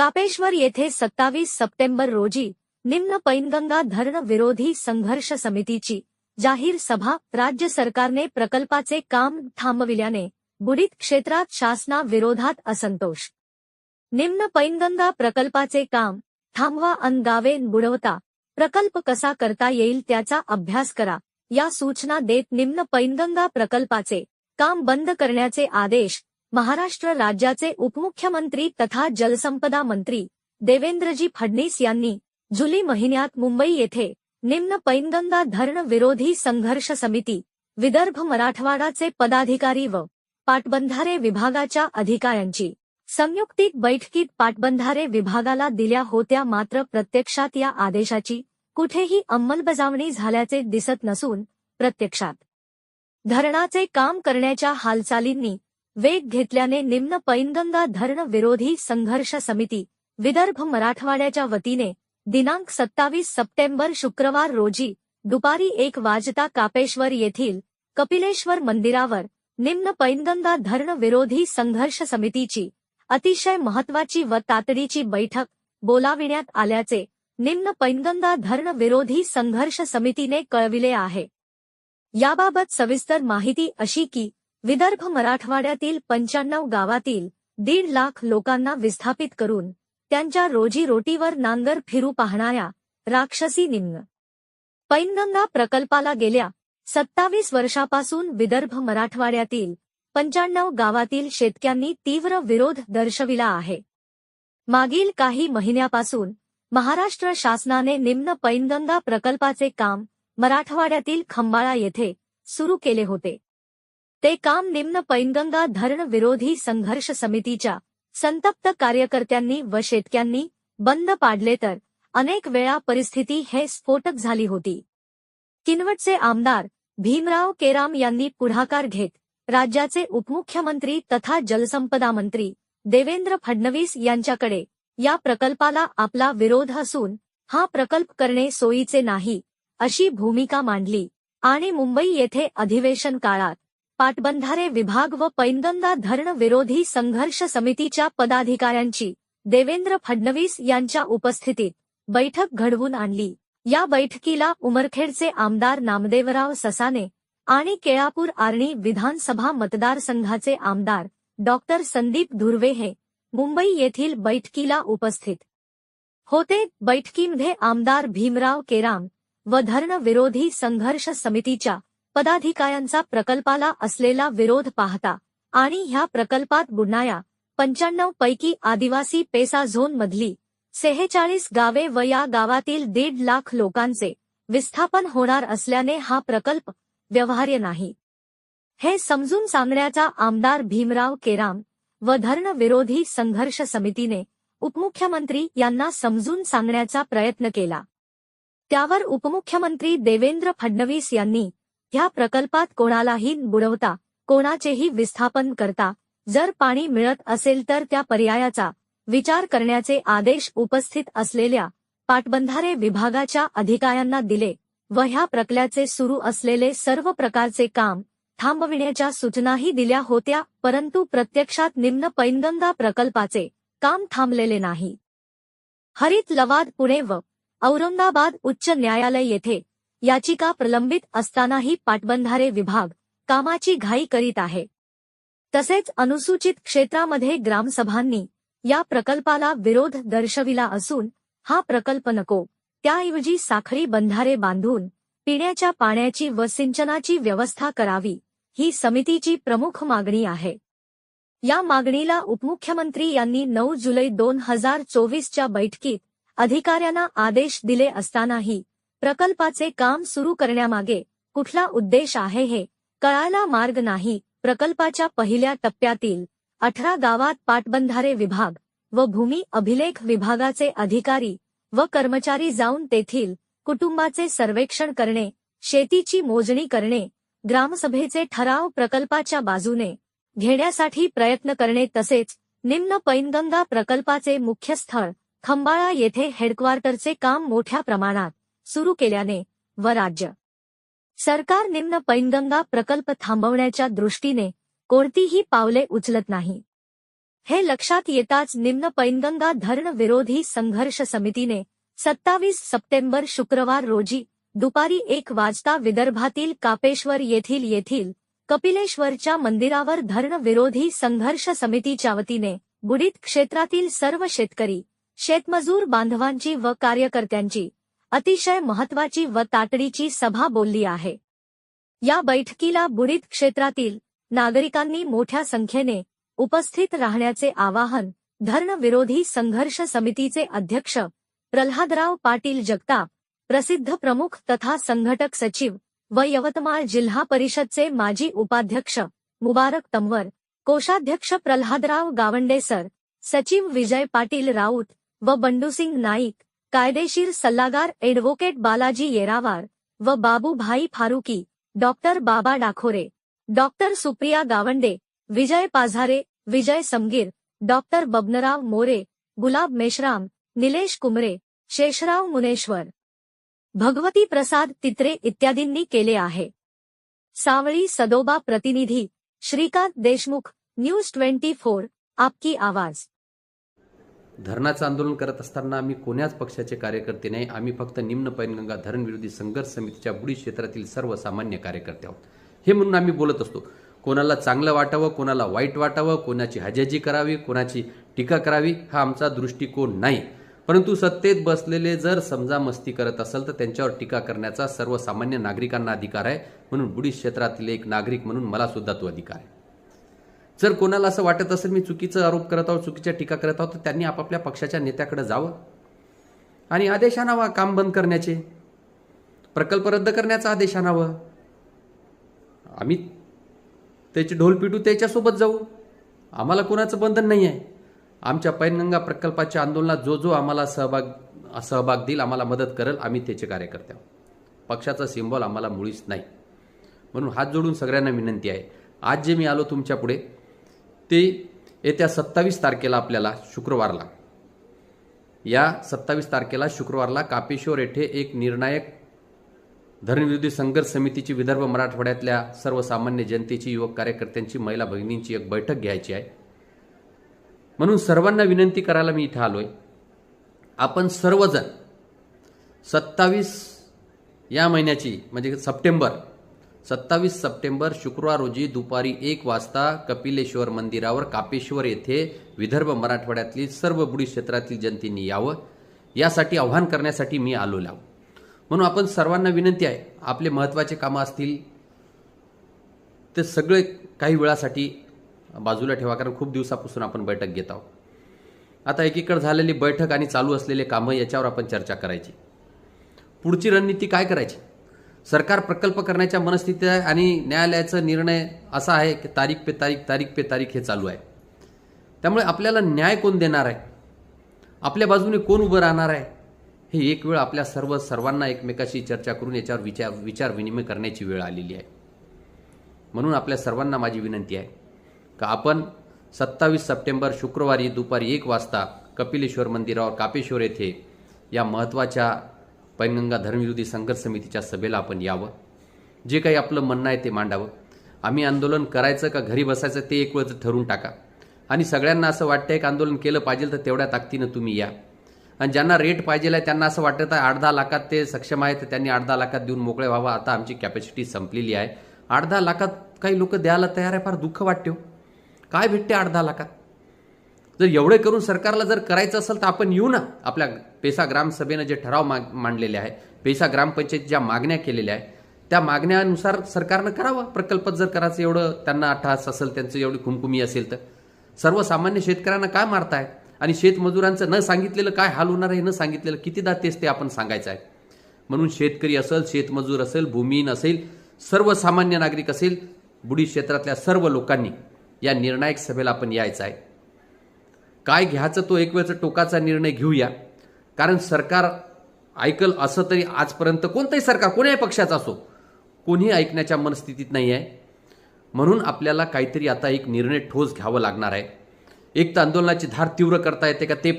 कापेश्वर येथे सत्तावीस सप्टेंबर रोजी निम्न पैनगंगा धरण विरोधी संघर्ष समितीची जाहीर सभा राज्य सरकारने प्रकल्पाचे काम थांबविल्याने बुडीत क्षेत्रात शासनाविरोधात असंतोष. निम्न पैनगंगा प्रकल्पाचे काम थांबवा अन गावे बुडवता प्रकल्प कसा करता येईल त्याचा अभ्यास करा या सूचना देत निम्न पैनगंगा प्रकल्पाचे काम बंद करण्याचे आदेश महाराष्ट्र राज्याचे उपमुख्यमंत्री तथा जलसंपदा मंत्री देवेंद्रजी फडणीस यांनी जुलै महिन्यात मुंबई येथे निम्न पैनगंगा धरण विरोधी संघर्ष समिती विदर्भ मराठवाडाचे पदाधिकारी व पाटबंधारे विभागाच्या अधिकाऱ्यांची संयुक्तिक बैठकीत पाटबंधारे विभागाला दिल्या होत्या मात्र प्रत्यक्षात या आदेशाची कुठेही अंमलबजावणी झाल्याचे दिसत नसून प्रत्यक्षात धरणाचे काम करण्याच्या हालचालींनी वेग घेतल्याने निम्न पैनगंगा धरण विरोधी संघर्ष समिती विदर्भ मराठवाड्याच्या वतीने दिनांक सत्तावीस सप्टेंबर शुक्रवार रोजी दुपारी एक वाजता कापेश्वर येथील कपिलेश्वर मंदिरावर निम्न पैनगंगा धरण विरोधी संघर्ष समितीची अतिशय महत्वाची व तातडीची बैठक बोलाविण्यात आल्याचे निम्न पैनगंगा धरण विरोधी संघर्ष समितीने कळविले आहे. याबाबत सविस्तर माहिती अशी की विदर्भ मराठवाड्यातील पंच्याण्णव गावातील दीड लाख लोकांना विस्थापित करून त्यांच्या रोजीरोटीवर नांगर फिरू पाहणाऱ्या राक्षसी निम्न पैनगंगा प्रकल्पाला गेल्या सत्तावीस वर्षापासून विदर्भ मराठवाड्यातील पंच्याण्णव गावातील शेतक्यांनी तीव्र विरोध दर्शविला आहे. मागील काही महिन्यापासून महाराष्ट्र शासनाने निम्न पैनगंगा प्रकल्पाचे काम मराठवाड्यातील खंबाळा येथे सुरू केले होते. ते काम निम्न पैनगंगा धरण विरोधी संघर्ष समितीच्या संतप्त कार्यकर्त्यांनी व शेतक्यांनी बंद पाडले तर अनेक वेळा परिस्थिती हे स्फोटक झाली होती. किनवटचे आमदार भीमराव केराम यांनी पुढाकार घेत राज्याचे उपमुख्यमंत्री तथा जलसंपदा मंत्री देवेंद्र फडणवीस यांच्याकडे या प्रकल्पाला आपला विरोध असून हा प्रकल्प करणे सोयीचे नाही अशी भूमिका मांडली आणि मुंबई येथे अधिवेशन काळात पाटबंधारे विभाग व पैनगंगा धरण विरोधी संघर्ष समितीच्या पदाधिकाऱ्यांची देवेंद्र फडणवीस यांच्या उपस्थितीत बैठक घडवून आणली. या बैठकीला उमरखेडचे आमदार नामदेवराव ससाने आणि केळापूर आर्णी विधानसभा मतदारसंघाचे आमदार डॉक्टर संदीप धुर्वे हे मुंबई येथील बैठकीला उपस्थित होते. बैठकीमध्ये आमदार भीमराव केराम व धरण विरोधी संघर्ष समितीच्या पदाधिकाऱ्यांचा प्रकल्पाला असलेला विरोध पाहता आणि ह्या प्रकल्पात बुडणाऱ्या पंच्याण्णव पैकी आदिवासी पेसा झोन मधली सेहेचाळीस गावे व या गावातील दीड लाख लोकांचे विस्थापन होणार असल्याने हा प्रकल्प व्यवहार्य नाही. हे समजून सांगण्याचा आमदार भीमराव केराम व धरण विरोधी संघर्ष समितीने उपमुख्यमंत्री यांना समजून सांगण्याचा प्रयत्न केला. त्यावर उपमुख्यमंत्री देवेंद्र फडणवीस यांनी ह्या प्रकल्पात कोणालाही बुडवता कोणाचेही विस्थापन करता जर पाणी मिळत असेल तर त्या पर्यायाचा विचार करण्याचे आदेश उपस्थित असलेल्या पाटबंधारे विभागाच्या अधिकाऱ्यांना दिले व ह्या प्रकल्याचे सुरू असलेले सर्व प्रकारचे काम थांबविण्याच्या सूचनाही दिल्या होत्या परंतु प्रत्यक्षात निम्न पैनगंगा प्रकल्पाचे काम थांबलेले नाही. हरित लवाद पुणे व औरंगाबाद उच्च न्यायालय येथे याचिका प्रलंबित असतानाही पाटबंधारे विभाग कामाची घाई करीत आहे. तसेच अनुसूचित क्षेत्रामध्ये ग्रामसभांनी या प्रकल्पाला विरोध दर्शविला असून हा प्रकल्प नको त्याऐवजी साखळी बंधारे बांधून पिण्याच्या पाण्याची व सिंचनाची व्यवस्था करावी ही समितीची प्रमुख मागणी आहे. या मागणीला उपमुख्यमंत्री यांनी नऊ जुलै दोन हजार चोवीसच्या बैठकीत अधिकाऱ्यांना आदेश दिले असतानाही प्रकल्पाचे काम सुरू करण्यामागे कुठला उद्देश आहे हे कळायला मार्ग नाही. प्रकल्पाच्या पहिल्या टप्प्यातील अठरा गावात पाटबंधारे विभाग व भूमी अभिलेख विभागाचे अधिकारी व कर्मचारी जाऊन तेथील कुटुंबाचे सर्वेक्षण करणे शेतीची मोजणी करणे ग्रामसभेचे ठराव प्रकल्पाच्या बाजूने घेण्यासाठी प्रयत्न करणे तसेच निम्न पैनगंगा प्रकल्पाचे मुख्य स्थळ खंबाळा येथे हेडक्वार्टरचे काम मोठ्या प्रमाणात सुरू केल्याने व राज्य सरकार निम्न पैनगंगा प्रकल्प थांबवण्याच्या दृष्टीने कोणतीही पावले उचलत नाही. हे लक्षात येताच निम्न पैनगंगा धरण विरोधी संघर्ष समितीने सत्तावीस सप्टेंबर शुक्रवार रोजी दुपारी एक वाजता विदर्भातील कापेश्वर येथील येथील कपिलेश्वरच्या मंदिरावर धरण विरोधी संघर्ष समितीच्या वतीने बुडीत क्षेत्रातील सर्व शेतकरी शेतमजूर बांधवांची व कार्यकर्त्यांची अतिशय महत्वाची व तातडीची सभा बोलली आहे. या बैठकीला बुडीत क्षेत्रातील नागरिकांनी मोठ्या संख्येने उपस्थित राहण्याचे आवाहन धरणविरोधी संघर्ष समितीचे अध्यक्ष प्रल्हादराव पाटील जगताप प्रसिद्ध प्रमुख तथा संघटक सचिव व यवतमाळ जिल्हा परिषदचे माजी उपाध्यक्ष मुबारक तंवर कोषाध्यक्ष प्रल्हादराव गावंडेसर सचिव विजय पाटील राऊत व बंडूसिंग नाईक कायदेशीर सल्लागार एडव्होकेट बालाजी येरावार व Babubhai Farooqui, doctor Baba Dakhore, doctor Supriya Gawande, Vijay Pazare, Vijay Samgir, doctor Babanrao More, Gulab Meshram, Nilesh Kumre, Sheshrao Muneshwar. Bhagwati Prasad Titre इत्यादींनी केले आहे. सावळी सदोबा प्रतिनिधी, Shrikant Deshmukh, news twenty four, आपकी आवाज़. धरणाचं आंदोलन करत असताना आम्ही कोण्याच पक्षाचे कार्यकर्ते नाही आम्ही फक्त निम्न पैनगंगा धरण विरोधी संघर्ष समितीच्या बुडी क्षेत्रातील सर्वसामान्य कार्यकर्ते आहोत. हे म्हणून आम्ही बोलत असतो कोणाला चांगलं वाटावं कोणाला वाईट वाटावं कोणाची हजाजी करावी कोणाची टीका करावी हा आमचा दृष्टिकोन नाही. परंतु सत्तेत बसलेले जर समजा मस्ती करत असेल तर त्यांच्यावर टीका करण्याचा सर्वसामान्य नागरिकांना अधिकार आहे म्हणून बुडी क्षेत्रातील एक नागरिक म्हणून मला सुद्धा तो अधिकार आहे. जर कोणाला असं वाटत असेल मी चुकीचा आरोप करत आहोत चुकीच्या टीका करत आहोत तर त्यांनी आपापल्या पक्षाच्या नेत्याकडे जावं. आणि आदेश आणावा काम बंद करण्याचे. प्रकल्प रद्द करण्याचा आदेश आणावं. आम्ही त्याची ढोल पिटू त्याच्यासोबत जाऊ. आम्हाला कोणाचं बंधन नाही आहे आमच्या पैनगंगा प्रकल्पाच्या आंदोलनात जो जो आम्हाला सहभाग सहभाग देईल आम्हाला मदत करेल आम्ही त्याचे कार्यकर्ते पक्षाचा सिम्बॉल आम्हाला मुळीच नाही. म्हणून हात जोडून सगळ्यांना विनंती आहे. आज जे मी आलो तुमच्यापुढे ते येत्या सत्तावीस तारखेला आपल्याला शुक्रवारला. या सत्तावीस तारखेला शुक्रवारला कापेश्वर येथे एक निर्णायक धरणविरोधी संघर्ष समितीची विदर्भ मराठवाड्यातल्या सर्वसामान्य जनतेची युवक कार्यकर्त्यांची महिला भगिनींची एक बैठक घ्यायची आहे. म्हणून सर्वांना विनंती करायला मी इथं आलोय. आपण सर्वजण सत्तावीस या महिन्याची म्हणजे सप्टेंबर सत्तावीस सप्टेंबर शुक्रवार रोजी दुपारी एक वाजता कपिलेश्वर मंदिरावर कापेश्वर येथे विदर्भ मराठवाड्यातली सर्व बुडी क्षेत्रातील जनतेने यावं. यासाठी आव्हान करण्यासाठी मी आलो लाव म्हणून आपण सर्वांना विनंती आहे आपले महत्त्वाचे कामं असतील ते सगळे काही वेळासाठी बाजूला ठेवा कारण खूप दिवसापासून आपण बैठक घेत आहोत. आता एकीकडे झालेली बैठक आणि चालू असलेले कामं याच्यावर आपण चर्चा करायची. पुढची रणनीती काय करायची? सरकार प्रकल्प करण्याच्या मनस्थितीत आहे आणि न्यायालयाचा निर्णय असा आहे की तारीख पे तारीख तारीख पे तारीख हे चालू आहे. त्यामुळे आपल्याला न्याय कोण देणार आहे? आपल्या बाजूने कोण उभं राहणार आहे? हे एक वेळ आपल्या सर्व सर्वांना एकमेकाशी चर्चा करून याच्यावर विचार विचार विनिमय करण्याची वेळ आलेली आहे. म्हणून आपल्या सर्वांना माझी विनंती आहे का आपण सत्तावीस सप्टेंबर शुक्रवारी दुपारी एक वाजता कपिलेश्वर मंदिरावर कापेश्वर येथे या महत्त्वाच्या पैनगंगा धर्मविरोधी संघर्ष समितीच्या सभेला आपण यावं. जे काही आपलं म्हणणं आहे ते मांडावं. आम्ही आंदोलन करायचं का घरी बसायचं ते एक वेळचं ठरवून टाका. आणि सगळ्यांना असं वाटतंय की आंदोलन केलं पाहिजे तर तेवढ्या ताकदीनं तुम्ही या. आणि ज्यांना रेट पाहिजे आहे त्यांना असं वाटत आहे आठ दहा लाखात ते सक्षम आहे तर त्यांनी आठ दहा लाखात देऊन मोकळे व्हावं. आता आमची कॅपॅसिटी संपलेली आहे. आठ दहा लाखात काही लोक द्यायला तयार आहे? फार दुःख वाटते हो. काय भेटते आठ दहा लाखात? जर एवढे करून सरकारला जर करायचं असेल तर आपण येऊ ना. आपल्या पेसा ग्रामसभेनं जे ठराव माग मांडलेले आहे पेसा ग्रामपंचायत ज्या मागण्या केलेल्या आहे त्या मागण्यानुसार सरकारनं करावं. प्रकल्पात जर करायचं एवढं त्यांना अट्टहास असेल त्यांचं एवढी खुमकुमी असेल तर. सर्वसामान्य शेतकऱ्यांना काय मारताय? आणि शेतमजुरांचं न सांगितलेलं काय हाल होणार आहे न सांगितलेलं कितीदा तेच ते आपण सांगायचं आहे. म्हणून शेतकरी असेल शेतमजूर असेल भूमिहीन असेल सर्वसामान्य नागरिक असेल बुडी क्षेत्रातल्या सर्व लोकांनी या निर्णायक सभेला आपण यायचं आहे. काय घ्यायचं तो एक वेळचा टोकाचा निर्णय घेऊया. कारण सरकार ऐकल असं तरी आजपर्यंत कोणतंही सरकार कोण्याही पक्षाचं असो कोणीही ऐकण्याच्या मनस्थितीत नाही आहे म्हणून आपल्याला काहीतरी आता एक निर्णय ठोस घ्यावं लागणार आहे. एक तर आंदोलनाची धार तीव्र करता येते का ते